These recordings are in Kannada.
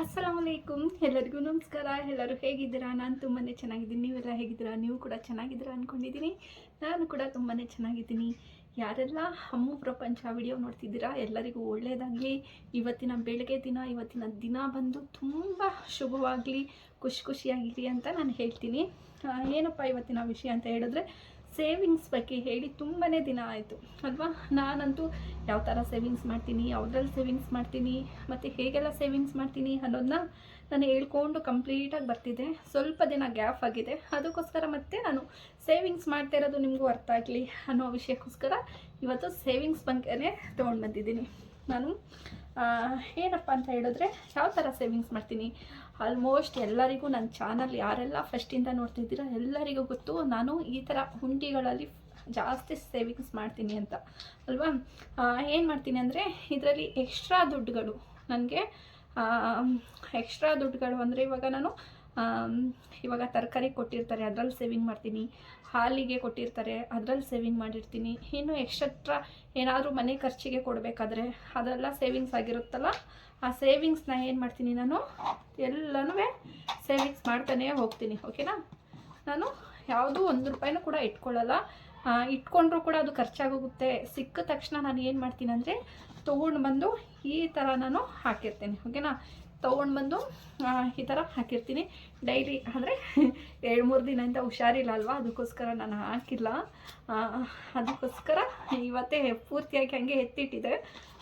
ಅಸ್ಸಲಾಮಲೈಕುಮ್ ಎಲ್ಲರಿಗೂ ನಮಸ್ಕಾರ. ಎಲ್ಲರೂ ಹೇಗಿದ್ದೀರಾ? ನಾನು ತುಂಬಾ ಚೆನ್ನಾಗಿದ್ದೀನಿ. ನೀವೆಲ್ಲ ಹೇಗಿದ್ದೀರಾ? ನೀವು ಕೂಡ ಚೆನ್ನಾಗಿದ್ದೀರಾ ಅಂದ್ಕೊಂಡಿದ್ದೀನಿ ನಾನು ಕೂಡ ತುಂಬಾ ಚೆನ್ನಾಗಿದ್ದೀನಿ. ಯಾರೆಲ್ಲ ಹಮ್ಮು ಪ್ರಪಂಚ ವಿಡಿಯೋ ನೋಡ್ತಿದ್ದೀರಾ? ಎಲ್ಲರಿಗೂ ಒಳ್ಳೆಯದಾಗಲಿ ಇವತ್ತಿನ ಬೆಳಗ್ಗೆ ದಿನ, ಇವತ್ತಿನ ದಿನ ಬಂದು ತುಂಬ ಶುಭವಾಗಲಿ, ಖುಷಿ ಖುಷಿಯಾಗಿರಿ ಅಂತ ನಾನು ಹೇಳ್ತೀನಿ. ಏನಪ್ಪ ಇವತ್ತಿನ ವಿಷಯ ಅಂತ ಹೇಳಿದ್ರೆ ಸೇವಿಂಗ್ಸ್ ಬಗ್ಗೆ ಹೇಳಿ ತುಂಬಾ ದಿನ ಆಯಿತು, ಅಲ್ವಾ? ನಾನಂತೂ ಯಾವ ಥರ ಸೇವಿಂಗ್ಸ್ ಮಾಡ್ತೀನಿ, ಯಾವುದ್ರಲ್ಲಿ ಸೇವಿಂಗ್ಸ್ ಮಾಡ್ತೀನಿ, ಮತ್ತು ಹೇಗೆಲ್ಲ ಸೇವಿಂಗ್ಸ್ ಮಾಡ್ತೀನಿ ಅನ್ನೋದನ್ನ ನಾನು ಹೇಳ್ಕೊಂಡು ಕಂಪ್ಲೀಟಾಗಿ ಬರ್ತಿದ್ದೆ. ಸ್ವಲ್ಪ ದಿನ ಗ್ಯಾಪ್ ಆಗಿದೆ. ಅದಕ್ಕೋಸ್ಕರ ಮತ್ತೆ ನಾನು ಸೇವಿಂಗ್ಸ್ ಮಾಡ್ತಾ ಇರೋದು ನಿಮಗೂ ಅರ್ಥ ಆಗಲಿ ಅನ್ನೋ ವಿಷಯಕ್ಕೋಸ್ಕರ ಇವತ್ತು ಸೇವಿಂಗ್ಸ್ ಬಗ್ಗೆನೇ ತೊಗೊಂಡು ಬಂದಿದ್ದೀನಿ. ನಾನು ಏನಪ್ಪ ಅಂತ ಹೇಳಿದ್ರೆ ಯಾವ ಥರ ಸೇವಿಂಗ್ಸ್ ಮಾಡ್ತೀನಿ? ಆಲ್ಮೋಸ್ಟ್ ಎಲ್ಲರಿಗೂ ನನ್ನ ಚಾನಲ್ ಯಾರೆಲ್ಲ ಫಸ್ಟಿಂದ ನೋಡ್ತಿದ್ದೀರಾ ಎಲ್ಲರಿಗೂ ಗೊತ್ತು. ನಾನು ಈ ಥರ ಹುಂಡಿಗಳಲ್ಲಿ ಜಾಸ್ತಿ ಸೇವಿಂಗ್ಸ್ ಮಾಡ್ತೀನಿ ಅಂತ. ಅಲ್ವಾ? ಏನು ಮಾಡ್ತೀನಿ ಅಂದರೆ ಇದರಲ್ಲಿ ಎಕ್ಸ್ಟ್ರಾ ದುಡ್ಡುಗಳು. ನನಗೆ ಎಕ್ಸ್ಟ್ರಾ ದುಡ್ಡುಗಳು ಅಂದರೆ ಇವಾಗ ನಾನು ಇವಾಗ ತರಕಾರಿ ಕೊಟ್ಟಿರ್ತಾರೆ, ಅದರಲ್ಲಿ ಸೇವಿಂಗ್ ಮಾಡ್ತೀನಿ. ಹಾಲಿಗೆ ಕೊಟ್ಟಿರ್ತಾರೆ, ಅದರಲ್ಲಿ ಸೇವಿಂಗ್ ಮಾಡಿರ್ತೀನಿ. ಇನ್ನು ಎಕ್ಸ್ಟ್ರಾ ಏನಾದರೂ ಮನೆ ಖರ್ಚಿಗೆ ಕೊಡಬೇಕಾದ್ರೆ ಅದೆಲ್ಲ ಸೇವಿಂಗ್ಸ್ ಆಗಿರುತ್ತಲ್ಲ? ಆ ಸೇವಿಂಗ್ಸ್ನ ಏನು ಮಾಡ್ತೀನಿ ನಾನು? ಎಲ್ಲನೂ ಸೇವಿಂಗ್ಸ್ ಮಾಡ್ತಾನೇ ಹೋಗ್ತೀನಿ ಓಕೆನಾ ನಾನು ಯಾವುದೂ ಒಂದು ರೂಪಾಯಿನೂ ಕೂಡ ಇಟ್ಕೊಳ್ಳಲ್ಲ. ಇಟ್ಕೊಂಡ್ರೂ ಕೂಡ ಅದು ಖರ್ಚಾಗೋಗುತ್ತೆ. ಸಿಕ್ಕ ತಕ್ಷಣ ನಾನು ಏನು ಮಾಡ್ತೀನಿ ಅಂದರೆ, ತೊಗೊಂಡು ಬಂದು ಈ ಥರ ನಾನು ಹಾಕಿರ್ತೀನಿ ಓಕೆನಾ ತೊಗೊಂಡು ಬಂದು ಈ ಥರ ಹಾಕಿರ್ತೀನಿ. ಡೈಲಿ ಅಂದರೆ ಎರಡು ಮೂರು ದಿನದಿಂದ ಹುಷಾರಿಲ್ಲ ಅಲ್ವಾ? ಅದಕ್ಕೋಸ್ಕರ ನಾನು ಹಾಕಿಲ್ಲ. ಅದಕ್ಕೋಸ್ಕರ ಇವತ್ತೇ ಪೂರ್ತಿಯಾಗಿ ಹಾಗೆ ಎತ್ತಿಟ್ಟಿದೆ.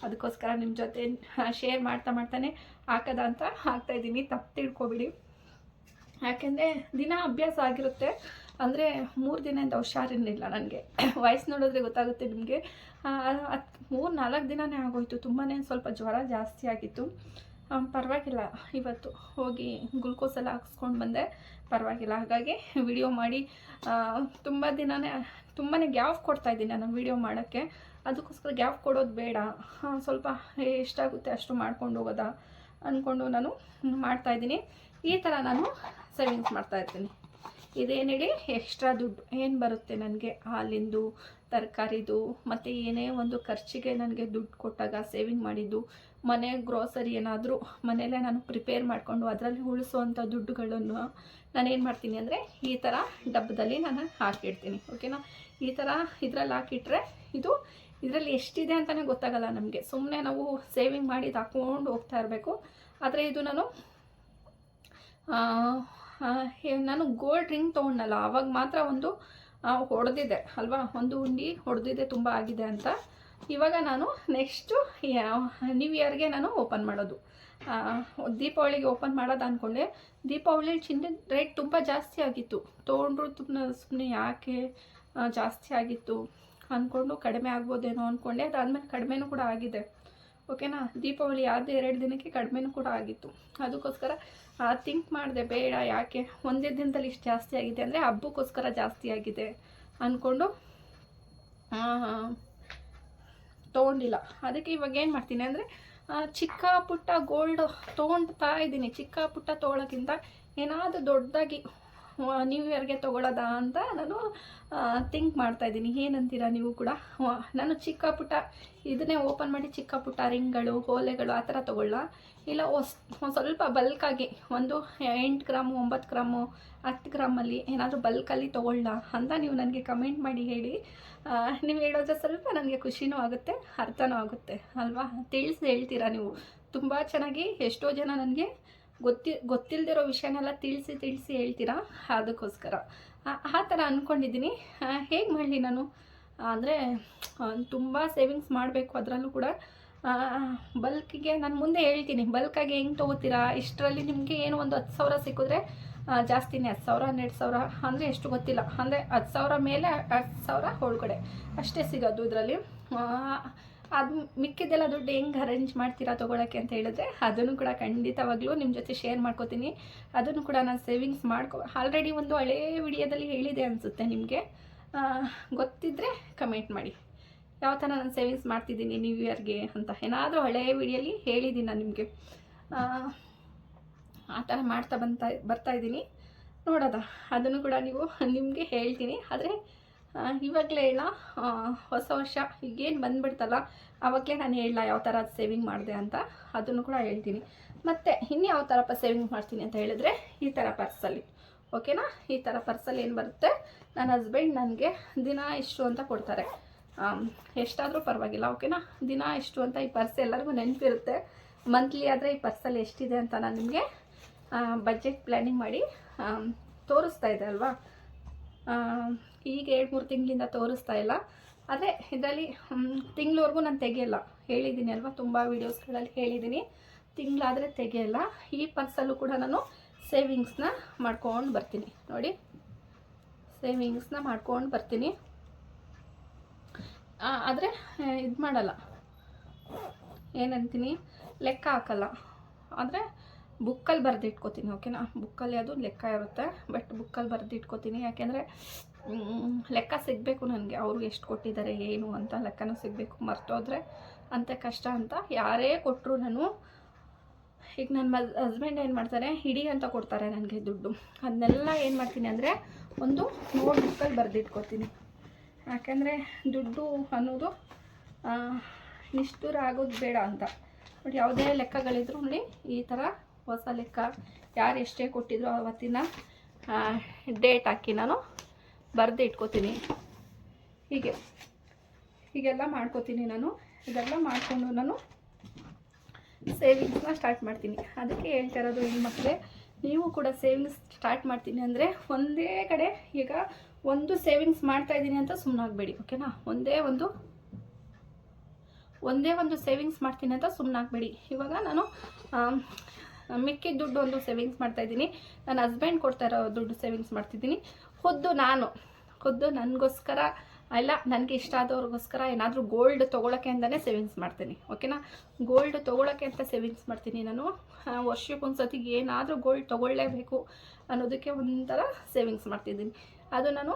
ಅದಕ್ಕೋಸ್ಕರ ನಿಮ್ಮ ಜೊತೆ ಶೇರ್ ಮಾಡ್ತಾ ಮಾಡ್ತಾನೆ ಹಾಕದ ಅಂತ ಹಾಕ್ತಾಯಿದ್ದೀನಿ ತಪ್ಪು ತಿಳ್ಕೊಬಿಡಿ. ಯಾಕೆಂದರೆ ದಿನ ಅಭ್ಯಾಸ ಆಗಿರುತ್ತೆ. ಅಂದರೆ ಮೂರು ದಿನದಿಂದ ಹುಷಾರಿರಲಿಲ್ಲ ನನಗೆ. ವಯಸ್ಸು ನೋಡಿದ್ರೆ ಗೊತ್ತಾಗುತ್ತೆ ನಿಮಗೆ. ಮೂರು ನಾಲ್ಕು ದಿನವೇ ಆಗೋಯ್ತು. ತುಂಬಾ ಸ್ವಲ್ಪ ಜ್ವರ ಜಾಸ್ತಿ ಆಗಿತ್ತು. ಪರವಾಗಿಲ್ಲ. ಇವತ್ತು ಹೋಗಿ ಗ್ಲುಕೋಸ್ ಎಲ್ಲ ಹಾಕ್ಸ್ಕೊಂಡು ಬಂದೆ. ಪರವಾಗಿಲ್ಲ. ಹಾಗಾಗಿ ವಿಡಿಯೋ ಮಾಡಿ ತುಂಬ ದಿನನೇ ತುಂಬಾ ಗ್ಯಾಪ್ ಕೊಡ್ತಾ ಇದ್ದೀನಿ ನಾನು ವಿಡಿಯೋ ಮಾಡೋಕ್ಕೆ. ಅದಕ್ಕೋಸ್ಕರ ಗ್ಯಾಪ್ ಕೊಡೋದು ಬೇಡ. ಸ್ವಲ್ಪ ಎಷ್ಟಾಗುತ್ತೆ ಅಷ್ಟು ಮಾಡ್ಕೊಂಡು ಹೋಗೋದಾ ಅಂದ್ಕೊಂಡು ನಾನು ಮಾಡ್ತಾಯಿದ್ದೀನಿ ಈ ಥರ ನಾನು ಸೇವಿಂಗ್ಸ್ ಮಾಡ್ತಾ ಇರ್ತೀನಿ. ಇದೇನು ಹೇಳಿ ಎಕ್ಸ್ಟ್ರಾ ದುಡ್ಡು. ಏನು ಬರುತ್ತೆ ನನಗೆ? ಹಾಲಿಂದು, ತರಕಾರಿದು, ಮತ್ತು ಏನೇ ಒಂದು ಖರ್ಚಿಗೆ ನನಗೆ ದುಡ್ಡು ಕೊಟ್ಟಾಗ ಸೇವಿಂಗ್ ಮಾಡಿದ್ದು ಮನೆ ಗ್ರೋಸರಿ ಏನಾದರೂ ಮನೆಯಲ್ಲೇ ನಾನು ಪ್ರಿಪೇರ್ ಮಾಡಿಕೊಂಡು ಅದರಲ್ಲಿ ಉಳಿಸುವಂಥ ದುಡ್ಡುಗಳನ್ನು ನಾನು ಏನು ಮಾಡ್ತೀನಿ ಅಂದರೆ ಈ ಥರ ಡಬ್ಬದಲ್ಲಿ ನಾನು ಹಾಕಿಡ್ತೀನಿ ಓಕೆನಾ ಈ ಥರ ಇದರಲ್ಲಿ ಹಾಕಿಟ್ರೆ ಇದು ಇದರಲ್ಲಿ ಎಷ್ಟಿದೆ ಅಂತಲೇ ಗೊತ್ತಾಗಲ್ಲ ನಮಗೆ. ಸುಮ್ಮನೆ ನಾವು ಸೇವಿಂಗ್ ಮಾಡಿ ಇದು ಹಾಕ್ಕೊಂಡು ಹೋಗ್ತಾ ಇರಬೇಕು. ಆದರೆ ಇದು ನಾನು ನಾನು ಗೋಲ್ಡ್ ರಿಂಗ್ ತೊಗೊಂಡಲ್ಲ ಆವಾಗ ಮಾತ್ರ ಒಂದು ಹೊಡೆದಿದೆ, ಅಲ್ವಾ? ಒಂದು ಉಂಡಿ ಹೊಡೆದಿದೆ, ತುಂಬ ಆಗಿದೆ ಅಂತ. ಇವಾಗ ನಾನು ನೆಕ್ಸ್ಟು ನ್ಯೂ ಇಯರ್ಗೆ ನಾನು ಓಪನ್ ಮಾಡೋದು. ಆ, ದೀಪಾವಳಿಗೆ ಓಪನ್ ಮಾಡೋದು ಅಂದ್ಕೊಂಡೆ ದೀಪಾವಳಿ ಚಿನ್ನದ ರೇಟ್ ತುಂಬ ಜಾಸ್ತಿ ಆಗಿತ್ತು. ತೊಗೊಂಡ್ರು ತುಂಬ ಸುಮ್ಮನೆ ಯಾಕೆ ಜಾಸ್ತಿ ಆಗಿತ್ತು ಅಂದ್ಕೊಂಡು ಕಡಿಮೆ ಆಗ್ಬೋದೇನೋ ಅಂದ್ಕೊಂಡೆ ಅದಾದಮೇಲೆ ಕಡಿಮೆನೂ ಕೂಡ ಆಗಿದೆ. ಓಕೆನಾ ದೀಪಾವಳಿ ಆದ ಎರಡು ದಿನಕ್ಕೆ ಕಡಿಮೆನೂ ಕೂಡ ಆಗಿತ್ತು. ಅದಕ್ಕೋಸ್ಕರ ಥಿಂಕ್ ಮಾಡಿದೆ ಬೇಡ ಯಾಕೆ? ಒಂದೇ ದಿನದಲ್ಲಿ ಇಷ್ಟು ಜಾಸ್ತಿ ಆಗಿದೆ ಅಂದರೆ ಹಬ್ಬಕ್ಕೋಸ್ಕರ ಜಾಸ್ತಿ ಆಗಿದೆ ಅಂದ್ಕೊಂಡು ತೊಗೊಂಡಿಲ್ಲ. ಅದಕ್ಕೆ ಇವಾಗ ಏನು ಮಾಡ್ತೀನಿ ಅಂದರೆ ಚಿಕ್ಕ ಪುಟ್ಟ ಗೋಲ್ಡ್ ತೊಗೊಳ್ತಾ ಇದ್ದೀನಿ. ಚಿಕ್ಕ ಪುಟ್ಟ ತೊಗೊಳೋಕ್ಕಿಂತ ಏನಾದರೂ ದೊಡ್ಡದಾಗಿ ನ್ಯೂ ಇಯರ್ಗೆ ತೊಗೊಳ್ಳೋದಾ ಅಂತ ನಾನು ಥಿಂಕ್ ಮಾಡ್ತಾ ಇದ್ದೀನಿ. ಏನಂತೀರಾ ನೀವು ಕೂಡ? ನಾನು ಚಿಕ್ಕ ಪುಟ್ಟ, ಇದನ್ನೇ ಓಪನ್ ಮಾಡಿ ಚಿಕ್ಕ ಪುಟ್ಟ ರಿಂಗ್ಗಳು ಓಲೆಗಳು ಆ ಥರ ತೊಗೊಳ್ಳ? ಇಲ್ಲ, ಹೊಸ್ ಸ್ವಲ್ಪ ಬಲ್ಕಾಗಿ ಒಂದು ಎಂಟು ಗ್ರಾಮು, ಒಂಬತ್ತು ಗ್ರಾಮು, ಹತ್ತು ಗ್ರಾಮಲ್ಲಿ ಏನಾದರೂ ಬಲ್ಕಲ್ಲಿ ತೊಗೊಳ್ಳ ಅಂತ ನೀವು ನನಗೆ ಕಮೆಂಟ್ ಮಾಡಿ ಹೇಳಿ. ನೀವು ಹೇಳೋದ್ರೆ ಸ್ವಲ್ಪ ನನಗೆ ಖುಷಿನೂ ಆಗುತ್ತೆ, ಅರ್ಥನೂ ಆಗುತ್ತೆ, ಅಲ್ವಾ? ತಿಳಿಸಿ ಹೇಳ್ತೀರಾ ನೀವು? ತುಂಬ ಚೆನ್ನಾಗಿ ಎಷ್ಟೋ ಜನ ನನಗೆ ಗೊತ್ತಿ ಗೊತ್ತಿಲ್ಲದಿರೋ ವಿಷಯನೆಲ್ಲ ತಿಳಿಸಿ ತಿಳಿಸಿ ಹೇಳ್ತೀರಾ? ಅದಕ್ಕೋಸ್ಕರ. ಆ- ಥರ ಅಂದ್ಕೊಂಡಿದ್ದೀನಿ ಹೇಗೆ ಮಾಡಲಿ ನಾನು? ಅಂದರೆ ತುಂಬ ಸೇವಿಂಗ್ಸ್ ಮಾಡಬೇಕು ಅದರಲ್ಲೂ ಕೂಡ. ಬಲ್ಕಿಗೆ ನಾನು ಮುಂದೆ ಹೇಳ್ತೀನಿ. ಬಲ್ಕಾಗಿ ಹೆಂಗೆ ತೊಗೋತೀರಾ? ಇಷ್ಟರಲ್ಲಿ ನಿಮಗೆ ಏನು ಒಂದು ಹತ್ತು ಸಾವಿರ ಸಿಕ್ಕಿದ್ರೆ ಜಾಸ್ತಿನೇ ಹತ್ತು ಸಾವಿರ, ಹನ್ನೆರಡು ಸಾವಿರ, ಅಂದರೆ ಎಷ್ಟು ಗೊತ್ತಿಲ್ಲ. ಅಂದರೆ ಹತ್ತು ಸಾವಿರ ಮೇಲೆ ಹತ್ತು ಸಾವಿರ ಒಳಗಡೆ. ಅಷ್ಟೇ ಸಿಗೋದು ಇದರಲ್ಲಿ. ಅದು ಮಿಕ್ಕಿದ್ದೆಲ್ಲ ದುಡ್ಡು ಹೆಂಗೆ ಅರೇಂಜ್ ಮಾಡ್ತೀರಾ ತೊಗೊಳಕ್ಕೆ ಅಂತ ಹೇಳಿದ್ರೆ, ಅದನ್ನು ಕೂಡ ಖಂಡಿತವಾಗ್ಲೂ ನಿಮ್ಮ ಜೊತೆ ಶೇರ್ ಮಾಡ್ಕೋತೀನಿ. ಅದನ್ನು ಕೂಡ ನಾನು ಸೇವಿಂಗ್ಸ್ ಮಾಡ್ಕೊ ಆಲ್ರೆಡಿ ಒಂದು ಹಳೇ ವಿಡಿಯೋದಲ್ಲಿ ಹೇಳಿದೆ ಅನಿಸುತ್ತೆ ನಿಮಗೆ. ಗೊತ್ತಿದ್ದರೆ ಕಮೆಂಟ್ ಮಾಡಿ. ಯಾವ ಥರ ನಾನು ಸೇವಿಂಗ್ಸ್ ಮಾಡ್ತಿದ್ದೀನಿ ನ್ಯೂ ಇಯರ್ಗೆ ಅಂತ. ಏನಾದರೂ ಹಳೆ ವಿಡಿಯೋಲಿ ಹೇಳಿದ್ದೀನಿ ನಾನು ನಿಮಗೆ. ಆ ಥರ ಮಾಡ್ತಾ ಬಂತಾ, ಬರ್ತಾ ಇದ್ದೀನಿ. ನೋಡೋದ? ಅದನ್ನು ಕೂಡ ನೀವು ನಿಮಗೆ ಹೇಳ್ತೀನಿ. ಆದರೆ ಇವಾಗಲೇ ಹೇಳ ಹೊಸ ವರ್ಷ ಈಗೇನು ಬಂದುಬಿಡ್ತಲ್ಲ, ಆವಾಗಲೇ ನಾನು ಹೇಳಲ್ಲ ಯಾವ ಥರ ಸೇವಿಂಗ್ ಮಾಡಿದೆ ಅಂತ, ಅದನ್ನು ಕೂಡ ಹೇಳ್ತೀನಿ. ಮತ್ತು ಇನ್ಯಾವ ಥರಪ್ಪ ಸೇವಿಂಗ್ ಮಾಡ್ತೀನಿ ಅಂತ ಹೇಳಿದ್ರೆ, ಈ ಥರ ಪರ್ಸಲ್ಲಿ ಓಕೆನಾ ಈ ಥರ ಪರ್ಸಲ್ಲಿ ಏನು ಬರುತ್ತೆ? ನನ್ನ ಹಸ್ಬೆಂಡ್ ನನಗೆ ದಿನ ಇಷ್ಟು ಅಂತ ಕೊಡ್ತಾರೆ. ಎಷ್ಟಾದರೂ ಪರವಾಗಿಲ್ಲ ಓಕೆನಾ ದಿನ ಇಷ್ಟು ಅಂತ ಈ ಪರ್ಸ್ ಎಲ್ಲರಿಗೂ ನೆನಪಿರುತ್ತೆ. ಮಂತ್ಲಿ ಆದರೆ ಈ ಪರ್ಸಲ್ಲಿ ಎಷ್ಟಿದೆ ಅಂತ ನಾನು ನಿಮಗೆ ಬಜೆಟ್ ಪ್ಲ್ಯಾನಿಂಗ್ ಮಾಡಿ ತೋರಿಸ್ತಾ ಇದೆ ಅಲ್ವಾ? ಈಗ ಎರಡು ಮೂರು ತಿಂಗಳಿಂದ ತೋರಿಸ್ತಾ ಇಲ್ಲ. ಆದರೆ ಇದರಲ್ಲಿ ತಿಂಗಳವರೆಗೂ ನಾನು ತೆಗೆಯಲ್ಲ. ಹೇಳಿದ್ದೀನಿ ಅಲ್ವಾ, ತುಂಬ ವೀಡಿಯೋಸ್ಗಳಲ್ಲಿ ಹೇಳಿದ್ದೀನಿ ತಿಂಗಳಾದರೆ ತೆಗೆಯಲ್ಲ. ಈ ಪರ್ಸಲ್ಲೂ ಕೂಡ ನಾನು ಸೇವಿಂಗ್ಸ್ನ ಮಾಡ್ಕೊಂಡು ಬರ್ತೀನಿ. ನೋಡಿ. ಸೇವಿಂಗ್ಸ್ನ ಮಾಡ್ಕೊಂಡು ಬರ್ತೀನಿ. ಆದರೆ ಇದು ಮಾಡಲ್ಲ. ಏನಂತೀನಿ? ಲೆಕ್ಕ ಹಾಕಲ್ಲ. ಅಂದರೆ ಬುಕ್ಕಲ್ಲಿ ಬರೆದು ಇಟ್ಕೋತೀನಿ ಓಕೆನಾ? ಬುಕ್ಕಲ್ಲಿ ಅದು ಲೆಕ್ಕ ಇರುತ್ತೆ, ಬಟ್ ಬುಕ್ಕಲ್ಲಿ ಬರೆದು ಇಟ್ಕೋತೀನಿ ಯಾಕೆಂದರೆ ಲೆಕ್ಕ ಸಿಗಬೇಕು ನನಗೆ. ಅವರು ಎಷ್ಟು ಕೊಟ್ಟಿದ್ದಾರೆ, ಏನು ಅಂತ ಲೆಕ್ಕನೂ ಸಿಗಬೇಕು ಮರ್ತೋದ್ರೆ ಅಂತ ಕಷ್ಟ ಅಂತ ಯಾರೇ ಕೊಟ್ಟರು ನಾನು. ಈಗ ನನ್ನ ಮಸ್ ಹಸ್ಬೆಂಡ್ ಏನು ಮಾಡ್ತಾರೆ, ಹಿಡಿ ಅಂತ ಕೊಡ್ತಾರೆ ನನಗೆ ದುಡ್ಡು. ಅದನ್ನೆಲ್ಲ ಏನು ಮಾಡ್ತೀನಿ ಅಂದರೆ, ಒಂದು ನೋಟ್ ಬುಕ್ಕಲ್ಲಿ ಬರೆದಿಟ್ಕೋತೀನಿ. ಯಾಕೆಂದರೆ, ದುಡ್ಡು ಅನ್ನೋದು ನಿಷ್ಠುರ ಆಗೋದು ಬೇಡ ಅಂತ. ಬಟ್ ಯಾವುದೇ ಲೆಕ್ಕಗಳಿದ್ರು ನೋಡಿ, ಈ ಥರ ಹೊಸ ಲೆಕ್ಕ ಯಾರು ಎಷ್ಟೇ ಕೊಟ್ಟಿದ್ರು ಅವತ್ತಿನ ಡೇಟ್ ಹಾಕಿ ನಾನು ಬರೆದು ಇಟ್ಕೋತೀನಿ. ಹೀಗೆ. ಹೀಗೆಲ್ಲ ಮಾಡ್ಕೋತೀನಿ ನಾನು. ಇದೆಲ್ಲ ಮಾಡಿಕೊಂಡು ನಾನು ಸೇವಿಂಗ್ಸ್ನ ಸ್ಟಾರ್ಟ್ ಮಾಡ್ತೀನಿ. ಅದಕ್ಕೆ ಹೇಳ್ತಾ ಇರೋದು ಹೆಣ್ಮಕ್ಳೇ ನೀವು ಕೂಡ ಸೇವಿಂಗ್ಸ್ ಸ್ಟಾರ್ಟ್ ಮಾಡ್ತೀನಿ ಅಂದರೆ ಒಂದೇ ಕಡೆ ಈಗ ಒಂದು ಸೇವಿಂಗ್ಸ್ ಮಾಡ್ತಾ ಇದ್ದೀನಿ ಅಂತ ಸುಮ್ಮನಾಗಬೇಡಿ ಓಕೆನಾ ಒಂದೇ ಒಂದು ಒಂದೇ ಒಂದು ಸೇವಿಂಗ್ಸ್ ಮಾಡ್ತೀನಿ ಅಂತ ಸುಮ್ಮನಾಗಬೇಡಿ ಇವಾಗ ನಾನು ಮಿಕ್ಕಿದ ದುಡ್ಡು ಒಂದು ಸೇವಿಂಗ್ಸ್ ಮಾಡ್ತಾ ಇದ್ದೀನಿ. ನನ್ನ ಹಸ್ಬೆಂಡ್ ಕೊಡ್ತಾ ಇರೋ ದುಡ್ಡು ಸೇವಿಂಗ್ಸ್ ಮಾಡ್ತಿದ್ದೀನಿ. ಖುದ್ದು ನಾನು, ಖುದ್ದು ನನಗೋಸ್ಕರ ಇಲ್ಲ ನನಗೆ ಇಷ್ಟ ಆದವ್ರಿಗೋಸ್ಕರ ಏನಾದರೂ ಗೋಲ್ಡ್ ತೊಗೊಳಕ್ಕೆ ಅಂತಲೇ ಸೇವಿಂಗ್ಸ್ ಮಾಡ್ತೀನಿ. ಓಕೆನಾ ಗೋಲ್ಡ್ ತೊಗೊಳಕ್ಕೆ ಅಂತ ಸೇವಿಂಗ್ಸ್ ಮಾಡ್ತೀನಿ ನಾನು. ವರ್ಷಕ್ಕೊಂದ್ಸತಿ ಏನಾದರೂ ಗೋಲ್ಡ್ ತೊಗೊಳ್ಳೇಬೇಕು ಅನ್ನೋದಕ್ಕೆ ಒಂಥರ ಸೇವಿಂಗ್ಸ್ ಮಾಡ್ತಿದ್ದೀನಿ. ಅದು ನಾನು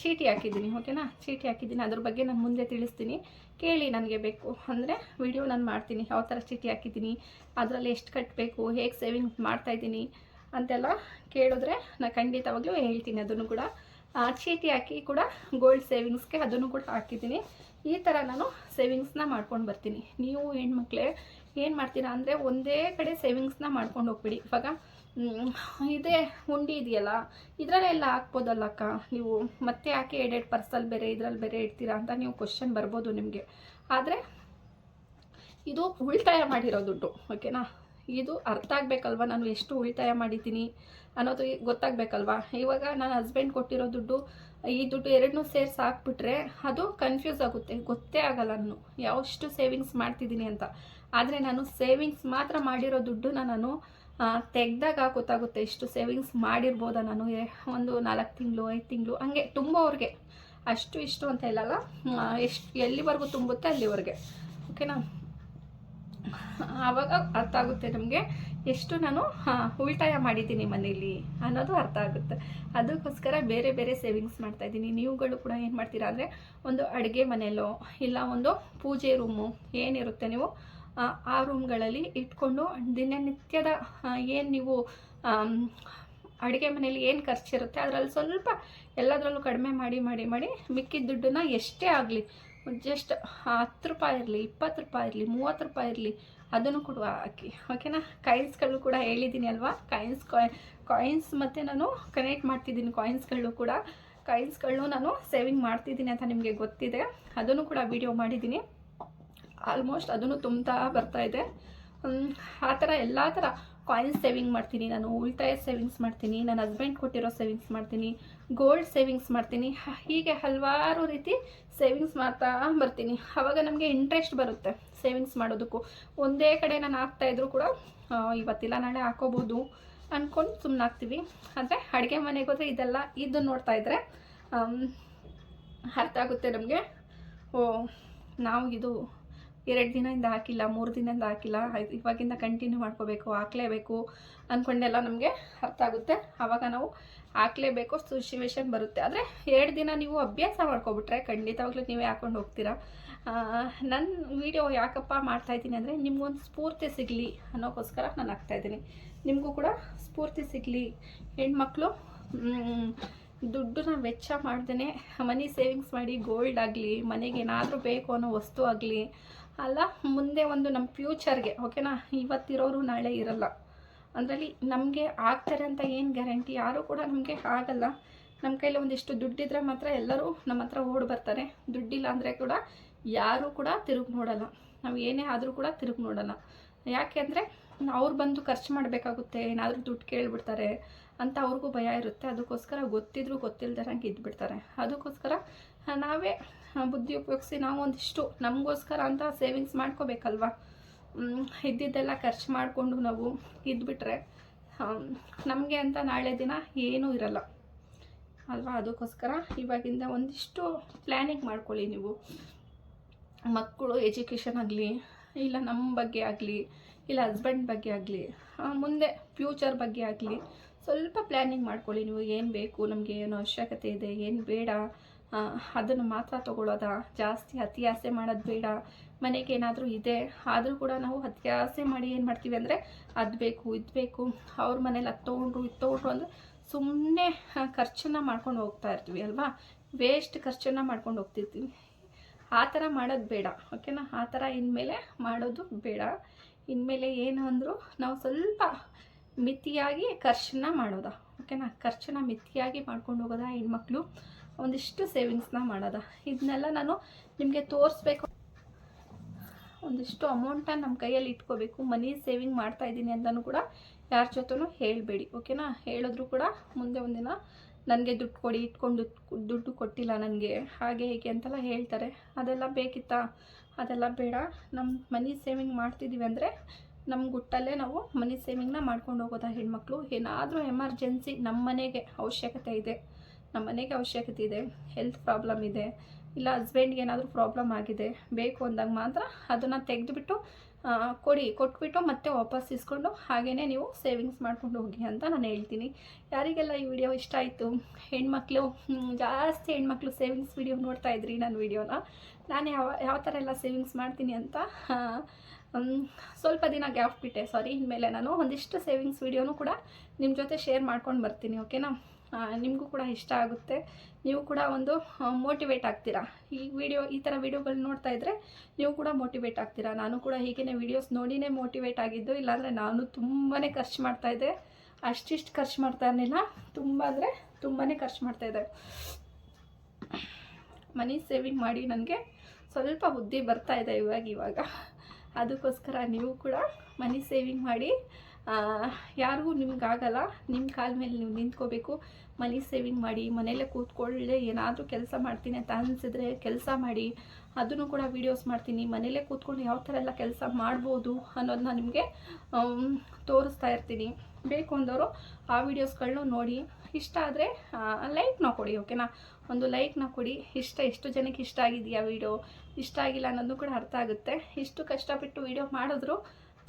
ಚೀಟಿ ಹಾಕಿದ್ದೀನಿ, ಓಕೆನಾ? ಚೀಟಿ ಹಾಕಿದ್ದೀನಿ. ಅದ್ರ ಬಗ್ಗೆ ನಾನು ಮುಂದೆ ತಿಳಿಸ್ತೀನಿ. ಕೇಳಿ ನನಗೆ ಬೇಕು. ಅಂದರೆ ವಿಡಿಯೋ ನಾನು ಮಾಡ್ತೀನಿ. ಯಾವ ಥರ ಚೀಟಿ ಹಾಕಿದ್ದೀನಿ, ಅದರಲ್ಲಿ ಎಷ್ಟು ಕಟ್ಟಬೇಕು, ಹೇಗೆ ಸೇವಿಂಗ್ಸ್ ಮಾಡ್ತಾಯಿದ್ದೀನಿ ಅಂತೆಲ್ಲ ಕೇಳಿದ್ರೆ ನಾನು ಖಂಡಿತವಾಗ್ಲೂ ಹೇಳ್ತೀನಿ ಅದನ್ನು ಕೂಡ. ಚೀಟಿ ಹಾಕಿ ಕೂಡ ಗೋಲ್ಡ್ ಸೇವಿಂಗ್ಸ್ಗೆ ಅದನ್ನು ಕೂಡ ಹಾಕಿದ್ದೀನಿ. ಈ ಥರ ನಾನು ಸೇವಿಂಗ್ಸ್ನ ಮಾಡ್ಕೊಂಡು ಬರ್ತೀನಿ. ನೀವು ಹೆಣ್ಮಕ್ಳೇ ಏನು ಮಾಡ್ತೀರಾ ಅಂದರೆ ಒಂದೇ ಕಡೆ ಸೇವಿಂಗ್ಸ್ನ ಮಾಡ್ಕೊಂಡು ಹೋಗ್ಬಿಡಿ. ಇವಾಗ ಇದೇ ಉಂಡಿ ಇದೆಯಲ್ಲ? ಇದರಲ್ಲೆಲ್ಲ ಹಾಕ್ಬೋದಲ್ಲ ಅಕ್ಕ? ನೀವು ಮತ್ತೆ ಯಾಕೆ ಎರಡೆರಡು ಪರ್ಸಲ್ಲಿ ಬೇರೆ, ಇದರಲ್ಲಿ ಬೇರೆ ಇಡ್ತೀರಾ ಅಂತ ನೀವು ಕ್ವಶನ್ ಬರ್ಬೋದು ನಿಮಗೆ. ಆದರೆ, ಇದು ಉಳಿತಾಯ ಮಾಡಿರೋ ದುಡ್ಡು ಓಕೆನಾ ಇದು ಅರ್ಥ ಆಗಬೇಕಲ್ವ? ನಾನು ಎಷ್ಟು ಉಳಿತಾಯ ಮಾಡಿದ್ದೀನಿ ಅನ್ನೋದು ಗೊತ್ತಾಗಬೇಕಲ್ವಾ? ಇವಾಗ ನನ್ನ ಹಸ್ಬೆಂಡ್ ಕೊಟ್ಟಿರೋ ದುಡ್ಡು, ಈ ದುಡ್ಡು ಎರಡನ್ನೂ ಸೇರಿಸಿ ಹಾಕ್ಬಿಟ್ರೆ ಅದು ಕನ್ಫ್ಯೂಸ್ ಆಗುತ್ತೆ. ಗೊತ್ತೇ ಆಗಲ್ಲ ನಾನು. ಯಾವಷ್ಟು ಸೇವಿಂಗ್ಸ್ ಮಾಡ್ತಿದ್ದೀನಿ ಅಂತ. ಆದರೆ ನಾನು ಸೇವಿಂಗ್ಸ್ ಮಾತ್ರ ಮಾಡಿರೋ ದುಡ್ಡನ್ನ ನಾನು ತೆಗ್ದಾಗ ಗೊತ್ತಾಗುತ್ತೆ ಇಷ್ಟು ಸೇವಿಂಗ್ಸ್ ಮಾಡಿರ್ಬೋದ ನಾನು? ಒಂದು ನಾಲ್ಕು ತಿಂಗಳು, ಐದು ತಿಂಗಳು, ಹಂಗೆ ತುಂಬೋವ್ರಿಗೆ. ಅಷ್ಟು ಇಷ್ಟು ಅಂತ ಹೇಳಲ್ಲ. ಎಷ್ಟು, ಎಲ್ಲಿವರೆಗೂ ತುಂಬುತ್ತೆ ಅಲ್ಲಿವರೆಗೆ. ಓಕೆನಾ ಆವಾಗ ಅರ್ಥ ಆಗುತ್ತೆ ನಮಗೆ ಎಷ್ಟು ನಾನು ಉಳಿತಾಯ ಮಾಡಿದ್ದೀನಿ ಮನೇಲಿ ಅನ್ನೋದು ಅರ್ಥ ಆಗುತ್ತೆ. ಅದಕ್ಕೋಸ್ಕರ ಬೇರೆ ಬೇರೆ ಸೇವಿಂಗ್ಸ್ ಮಾಡ್ತಾ ಇದ್ದೀನಿ. ನೀವುಗಳು ಕೂಡ ಏನು ಮಾಡ್ತೀರಾ ಅಂದರೆ ಒಂದು ಅಡುಗೆ ಮನೆಯಲ್ಲೋ, ಇಲ್ಲ ಒಂದು ಪೂಜೆ ರೂಮು ಏನಿರುತ್ತೆ ನೀವು ಆ, ರೂಮ್ಗಳಲ್ಲಿ ಇಟ್ಕೊಂಡು ದಿನನಿತ್ಯದ ಏನು ನೀವು ಅಡುಗೆ ಮನೇಲಿ ಏನು ಖರ್ಚಿರುತ್ತೆ ಅದರಲ್ಲಿ ಸ್ವಲ್ಪ ಎಲ್ಲದರಲ್ಲೂ ಕಡಿಮೆ ಮಾಡಿ ಮಾಡಿ ಮಾಡಿ ಮಿಕ್ಕಿದ ದುಡ್ಡನ್ನ ಎಷ್ಟೇ ಆಗಲಿ ಜಸ್ಟ್ ಹತ್ತು ರೂಪಾಯಿ ಇರಲಿ ಇಪ್ಪತ್ತು ರೂಪಾಯಿ ಇರಲಿ ಮೂವತ್ತು ರೂಪಾಯಿ ಇರಲಿ ಅದನ್ನು ಕೂಡ ಹಾಕಿ ಓಕೆನಾ ಕಾಯಿನ್ಸ್ಗಳು ಕೂಡ ಹೇಳಿದ್ದೀನಿ ಅಲ್ವಾ? ಕಾಯಿನ್ಸ್ ಕಾಯಿನ್ಸ್ ಮತ್ತು ನಾನು ಕನೆಕ್ಟ್ ಮಾಡ್ತಿದ್ದೀನಿ ಕಾಯಿನ್ಸ್ಗಳು ಕೂಡ. ಕಾಯಿನ್ಸ್ಗಳನ್ನೂ ನಾನು ಸೇವಿಂಗ್ ಮಾಡ್ತಿದ್ದೀನಿ ಅಂತ ನಿಮಗೆ ಗೊತ್ತಿದೆ. ಅದನ್ನು ಕೂಡ ವಿಡಿಯೋ ಮಾಡಿದ್ದೀನಿ. ಆಲ್ಮೋಸ್ಟ್ ಅದನ್ನು ತುಂಬ್ತಾ ಬರ್ತಾ ಇದೆ. ಆ ಥರ ಎಲ್ಲ ಥರ ಕಾಯಿನ್ಸ್ ಸೇವಿಂಗ್ ಮಾಡ್ತೀನಿ, ನಾನು ಉಳಿತಾಯ ಸೇವಿಂಗ್ಸ್ ಮಾಡ್ತೀನಿ, ನನ್ನ ಹಸ್ಬೆಂಡ್ ಕೊಟ್ಟಿರೋ ಸೇವಿಂಗ್ಸ್ ಮಾಡ್ತೀನಿ ಗೋಲ್ಡ್ ಸೇವಿಂಗ್ಸ್ ಮಾಡ್ತೀನಿ ಹೀಗೆ ಹಲವಾರು ರೀತಿ ಸೇವಿಂಗ್ಸ್ ಮಾಡ್ತಾ ಬರ್ತೀನಿ. ಆವಾಗ ನಮಗೆ ಇಂಟ್ರೆಸ್ಟ್ ಬರುತ್ತೆ ಸೇವಿಂಗ್ಸ್ ಮಾಡೋದಕ್ಕೂ. ಒಂದೇ ಕಡೆ ನಾನು ಹಾಕ್ತಾ ಇದ್ರು ಕೂಡ ಇವತ್ತಿಲ್ಲ, ನಾಳೆ ಹಾಕೋಬೋದು ಅಂದ್ಕೊಂಡು ಸುಮ್ಮನೆ ಹಾಕ್ತೀವಿ. ಆದರೆ ಅಡುಗೆ ಮನೆಗೆ ಹೋದರೆ ಇದೆಲ್ಲ ಇದು ನೋಡ್ತಾ ಇದ್ದರೆ ಅರ್ಥ ಆಗುತ್ತೆ ನಮಗೆ. ಓ, ನಾವು ಇದು ಎರಡು ದಿನದಿಂದ ಹಾಕಿಲ್ಲ, ಮೂರು ದಿನದಿಂದ ಹಾಕಿಲ್ಲ. ಇವಾಗಿಂದ ಕಂಟಿನ್ಯೂ ಮಾಡ್ಕೋಬೇಕು, ಹಾಕ್ಲೇಬೇಕು ಅಂದ್ಕೊಂಡೆಲ್ಲ ನಮಗೆ ಅರ್ಥ ಆಗುತ್ತೆ. ಆವಾಗ ನಾವು ಹಾಕ್ಲೇಬೇಕು ಸಿಚುವೇಶನ್ ಬರುತ್ತೆ. ಆದರೆ ಎರಡು ದಿನ ನೀವು ಅಭ್ಯಾಸ ಮಾಡ್ಕೊಬಿಟ್ರೆ ಖಂಡಿತವಾಗ್ಲೂ ನೀವೇ ಹಾಕ್ಕೊಂಡು ಹೋಗ್ತೀರಾ? ನನ್ನ ವಿಡಿಯೋ ಯಾಕಪ್ಪ ಮಾಡ್ತಾಯಿದ್ದೀನಿ ಅಂದರೆ ನಿಮಗೊಂದು ಸ್ಫೂರ್ತಿ ಸಿಗಲಿ ಅನ್ನೋಕ್ಕೋಸ್ಕರ ನಾನು ಹಾಕ್ತಾಯಿದ್ದೀನಿ ನಿಮಗೂ ಕೂಡ ಸ್ಫೂರ್ತಿ ಸಿಗಲಿ. ಹೆಣ್ಮಕ್ಳು ದುಡ್ಡನ್ನ ವೆಚ್ಚ ಮಾಡ್ದೇ ಮನಿ ಸೇವಿಂಗ್ಸ್ ಮಾಡಿ ಗೋಲ್ಡ್ ಆಗಲಿ, ಮನೆಗೆ ಏನಾದರೂ ಬೇಕು ಅನ್ನೋ ವಸ್ತು ಆಗಲಿ ಅಲ್ಲ, ಮುಂದೆ ಒಂದು ನಮ್ಮ ಫ್ಯೂಚರ್ಗೆ ಓಕೆನಾ ಇವತ್ತಿರೋರು ನಾಳೆ ಇರಲ್ಲ. ಅದರಲ್ಲಿ ನಮಗೆ ಆಗ್ತಾರೆ ಅಂತ ಏನು ಗ್ಯಾರಂಟಿ ಯಾರೂ ಕೂಡ ನಮಗೆ ಆಗಲ್ಲ. ನಮ್ಮ ಕೈಲಿ ಒಂದಿಷ್ಟು ದುಡ್ಡಿದ್ರೆ ಮಾತ್ರ ಎಲ್ಲರೂ ನಮ್ಮ ಹತ್ರ ಓಡಿ ಬರ್ತಾರೆ. ದುಡ್ಡಿಲ್ಲ ಅಂದರೆ ಕೂಡ ಯಾರೂ ಕೂಡ ತಿರುಗಿ ನೋಡಲ್ಲ. ನಾವು ಏನೇ ಆದರೂ ಕೂಡ ತಿರುಗಿ ನೋಡಲ್ಲ. ಯಾಕೆ ಅಂದರೆ ಅವ್ರು ಬಂದು ಖರ್ಚು ಮಾಡಬೇಕಾಗುತ್ತೆ, ಏನಾದರೂ ದುಡ್ಡು ಕೇಳಿಬಿಡ್ತಾರೆ ಅಂತ ಅವ್ರಿಗೂ ಭಯ ಇರುತ್ತೆ. ಅದಕ್ಕೋಸ್ಕರ ಗೊತ್ತಿದ್ರು ಗೊತ್ತಿಲ್ದಾರಂಗೆ ಇದ್ಬಿಡ್ತಾರೆ. ಅದಕ್ಕೋಸ್ಕರ ನಾವೇ ಬುದ್ಧಿ ಉಪಯೋಗಿಸಿ ನಾವು ಒಂದಿಷ್ಟು ನಮಗೋಸ್ಕರ ಅಂತ ಸೇವಿಂಗ್ಸ್ ಮಾಡ್ಕೋಬೇಕಲ್ವ? ಇದ್ದಿದ್ದೆಲ್ಲ ಖರ್ಚು ಮಾಡಿಕೊಂಡು ನಾವು ಇದ್ಬಿಟ್ರೆ ನಮಗೆ ಅಂತ ನಾಳೆ ದಿನ ಏನೂ ಇರಲ್ಲ. ಅಲ್ವಾ? ಅದಕ್ಕೋಸ್ಕರ ಇವಾಗಿಂದ ಒಂದಿಷ್ಟು ಪ್ಲ್ಯಾನಿಂಗ್ ಮಾಡ್ಕೊಳ್ಳಿ ನೀವು. ಮಕ್ಕಳು ಎಜುಕೇಷನ್ ಆಗಲಿ, ಇಲ್ಲ ನಮ್ಮ ಬಗ್ಗೆ ಆಗಲಿ, ಇಲ್ಲ ಹಸ್ಬೆಂಡ್ ಬಗ್ಗೆ ಆಗಲಿ ಮುಂದೆ ಫ್ಯೂಚರ್ ಬಗ್ಗೆ ಆಗಲಿ, ಸ್ವಲ್ಪ ಪ್ಲ್ಯಾನಿಂಗ್ ಮಾಡ್ಕೊಳ್ಳಿ ನೀವು. ಏನು ಬೇಕು? ನಮಗೆ ಏನು ಅವಶ್ಯಕತೆ ಇದೆ? ಏನು ಬೇಡ? ಅದನ್ನು ಮಾತ್ರ ತಗೊಳ್ಳೋದಾ? ಜಾಸ್ತಿ ಅತಿ ಆಸೆ ಮಾಡೋದು ಬೇಡ. ಮನೆಗೆ ಏನಾದರೂ ಇದೆ, ಆದರೂ ಕೂಡ ನಾವು ಅತಿ ಆಸೆ ಮಾಡಿ ಏನು ಮಾಡ್ತೀವಿ ಅಂದರೆ ಅದು ಬೇಕು, ಇದು ಬೇಕು. ಅವ್ರ ಮನೇಲಿ ಅದು ತೊಗೊಂಡ್ರು, ಇದು ತೊಗೊಂಡ್ರು ಅಂದರೆ ಸುಮ್ಮನೆ ಖರ್ಚನ್ನು ಮಾಡ್ಕೊಂಡು ಹೋಗ್ತಾ ಇರ್ತೀವಿ, ಅಲ್ವಾ? ವೇಸ್ಟ್ ಖರ್ಚನ್ನು ಮಾಡ್ಕೊಂಡು ಹೋಗ್ತಿರ್ತೀವಿ. ಆ ಥರ ಮಾಡೋದು ಬೇಡ ಓಕೆನಾ ಆ ಥರ ಇನ್ಮೇಲೆ ಮಾಡೋದು ಬೇಡ. ಇನ್ಮೇಲೆ ಏನು ಅಂದರೂ ನಾವು ಸ್ವಲ್ಪ ಮಿತಿಯಾಗಿ ಖರ್ಚನ್ನು ಮಾಡೋದ ಓಕೆನಾ ಖರ್ಚನ್ನು ಮಿತಿಯಾಗಿ ಮಾಡ್ಕೊಂಡು ಹೋಗೋದ ಹೆಣ್ಮಕ್ಳು? ಒಂದಿಷ್ಟು ಸೇವಿಂಗ್ಸ್ನ ಮಾಡೋದ. ಇದನ್ನೆಲ್ಲ ನಾನು ನಿಮಗೆ ತೋರಿಸ್ಬೇಕು. ಒಂದಿಷ್ಟು ಅಮೌಂಟನ್ನು ನಮ್ಮ ಕೈಯಲ್ಲಿ ಇಟ್ಕೋಬೇಕು. ಮನಿ ಸೇವಿಂಗ್ ಮಾಡ್ತಾ ಇದ್ದೀನಿ ಅಂತಲೂ ಕೂಡ ಯಾರ ಜೊತೆನೂ ಹೇಳಬೇಡಿ, ಓಕೆನಾ? ಹೇಳಿದ್ರು ಕೂಡ ಮುಂದೆ ಒಂದಿನ ನನಗೆ ದುಡ್ಡು ಕೊಡಿ, ಇಟ್ಕೊಂಡು ದುಡ್ಡು ಕೊಟ್ಟಿಲ್ಲ ನನಗೆ. ಹಾಗೆ ಹೀಗೆ ಅಂತೆಲ್ಲ ಹೇಳ್ತಾರೆ. ಅದೆಲ್ಲ ಬೇಕಿತ್ತಾ? ಅದೆಲ್ಲ ಬೇಡ. ನಮ್ಮ ಮನಿ ಸೇವಿಂಗ್ ಮಾಡ್ತಿದ್ದೀವಿ ಅಂದರೆ ನಮ್ಮ ಗುಟ್ಟಲ್ಲೇ ನಾವು ಮನಿ ಸೇವಿಂಗ್ನ ಮಾಡ್ಕೊಂಡು ಹೋಗೋದಾ ಹೆಣ್ಮಕ್ಳು? ಏನಾದರೂ ಎಮರ್ಜೆನ್ಸಿ ನಮ್ಮ ಮನೆಗೆ ಅವಶ್ಯಕತೆ ಇದೆ. ನಮ್ಮ ಮನೆಗೆ ಅವಶ್ಯಕತೆ ಇದೆ ಹೆಲ್ತ್ ಪ್ರಾಬ್ಲಮ್ ಇದೆ, ಇಲ್ಲ ಹಸ್ಬೆಂಡ್ಗೆ ಏನಾದರೂ ಪ್ರಾಬ್ಲಮ್ ಆಗಿದೆ, ಬೇಕು ಅಂದಾಗ ಮಾತ್ರ ಅದನ್ನು ತೆಗೆದುಬಿಟ್ಟು ಕೊಡಿ, ಕೊಟ್ಬಿಟ್ಟು ಮತ್ತೆ ವಾಪಸ್ ಇಸ್ಕೊಂಡು ಹಾಗೆಯೇ ನೀವು ಸೇವಿಂಗ್ಸ್ ಮಾಡ್ಕೊಂಡು ಹೋಗಿ ಅಂತ ನಾನು ಹೇಳ್ತೀನಿ. ಯಾರಿಗೆಲ್ಲ ಈ ವಿಡಿಯೋ ಇಷ್ಟ ಆಯಿತು, ಹೆಣ್ಮಕ್ಳು ಜಾಸ್ತಿ ಹೆಣ್ಮಕ್ಳು ಸೇವಿಂಗ್ಸ್ ವಿಡಿಯೋ ನೋಡ್ತಾ ಇದ್ರಿ ನನ್ನ ವಿಡಿಯೋನ ನಾನು ಯಾವ ಯಾವ ಥರ ಎಲ್ಲ ಸೇವಿಂಗ್ಸ್ ಮಾಡ್ತೀನಿ ಅಂತ ಸ್ವಲ್ಪ ದಿನ ಗ್ಯಾಪ್ ಬಿಟ್ಟೆ ಸಾರಿ ಇನ್ಮೇಲೆ ನಾನು ಒಂದಿಷ್ಟು ಸೇವಿಂಗ್ಸ್ ವಿಡಿಯೋನು ಕೂಡ ನಿಮ್ಮ ಜೊತೆ ಶೇರ್ ಮಾಡ್ಕೊಂಡು ಬರ್ತೀನಿ ಓಕೆನಾ ನಿಮಗೂ ಕೂಡ ಇಷ್ಟ ಆಗುತ್ತೆ. ನೀವು ಕೂಡ ಒಂದು ಮೋಟಿವೇಟ್ ಆಗ್ತೀರಾ? ಈ ವಿಡಿಯೋ ಈ ಥರ ವೀಡಿಯೋಗಳು ನೋಡ್ತಾ ಇದ್ದರೆ ನೀವು ಕೂಡ ಮೋಟಿವೇಟ್ ಆಗ್ತೀರಾ? ನಾನು ಕೂಡ ಹೀಗೇ ವಿಡಿಯೋಸ್ ನೋಡಿನೇ ಮೋಟಿವೇಟ್ ಆಗಿದ್ದು, ಇಲ್ಲಾಂದರೆ ನಾನು ತುಂಬಾ ಖರ್ಚು ಮಾಡ್ತಾಯಿದ್ದೆ ಅಷ್ಟಿಷ್ಟು ಖರ್ಚು ಮಾಡ್ತಾ ಇರಲಿಲ್ಲ. ತುಂಬ ಅಂದರೆ ತುಂಬಾ ಖರ್ಚು ಮಾಡ್ತಾಯಿದ್ದೆ ಮನಿ ಸೇವಿಂಗ್ ಮಾಡಿ ನನಗೆ ಸ್ವಲ್ಪ ಬುದ್ಧಿ ಬರ್ತಾ ಇದೆ ಇವಾಗ ಇವಾಗ. ಅದಕ್ಕೋಸ್ಕರ ನೀವು ಕೂಡ ಮನಿ ಸೇವಿಂಗ್ ಮಾಡಿ ಯಾರಿಗೂ ನಿಮ್ಗಾಗಲ್ಲ ನಿಮ್ಮ ಕಾಲ ಮೇಲೆ ನೀವು ನಿಂತ್ಕೋಬೇಕು. ಮನಿ ಸೇವಿಂಗ್ ಮಾಡಿ, ಮನೆಯಲ್ಲೇ ಕೂತ್ಕೊಳ್ಳೆ, ಏನಾದರೂ ಕೆಲಸ ಮಾಡ್ತೀನಿ ಅಂತ ಅನಿಸಿದ್ರೆ ಕೆಲಸ ಮಾಡಿ. ಅದನ್ನು ಕೂಡ ವೀಡಿಯೋಸ್ ಮಾಡ್ತೀನಿ. ಮನೆಯಲ್ಲೇ ಕೂತ್ಕೊಂಡು ಯಾವ ಥರ ಎಲ್ಲ ಕೆಲಸ ಮಾಡ್ಬೋದು ಅನ್ನೋದನ್ನ ನಿಮಗೆ ತೋರಿಸ್ತಾ ಇರ್ತೀನಿ. ಬೇಕು ಅಂದವರು ಆ ವೀಡಿಯೋಸ್ಗಳನ್ನೂ ನೋಡಿ. ಇಷ್ಟ ಆದರೆ ಲೈಕ್ನ ಕೊಡಿ ಓಕೆನಾ ಒಂದು ಲೈಕ್ನ ಕೊಡಿ. ಇಷ್ಟ, ಎಷ್ಟು ಜನಕ್ಕೆ ಇಷ್ಟ ಆಗಿದೆಯಾ ವೀಡಿಯೋ ಇಷ್ಟ ಆಗಿಲ್ಲ ಅನ್ನೋದು ಕೂಡ ಅರ್ಥ ಆಗುತ್ತೆ. ಇಷ್ಟು ಕಷ್ಟಪಟ್ಟು ವೀಡಿಯೋ ಮಾಡಿದ್ರು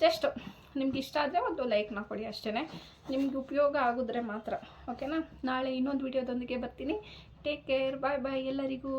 ಜಸ್ಟ್ ನಿಮ್ಗೆ ಇಷ್ಟ ಆದರೆ ಒಂದು ಲೈಕ್ನ ಕೊಡಿ ಅಷ್ಟೇ ನಿಮ್ಗೆ ಉಪಯೋಗ ಆಗಿದ್ರೆ ಮಾತ್ರ ಓಕೆನಾ ನಾಳೆ ಇನ್ನೊಂದು ವೀಡಿಯೋದೊಂದಿಗೆ ಬರ್ತೀನಿ. ಟೇಕ್ ಕೇರ್ ಬಾಯ್ ಬಾಯ್ ಎಲ್ಲರಿಗೂ.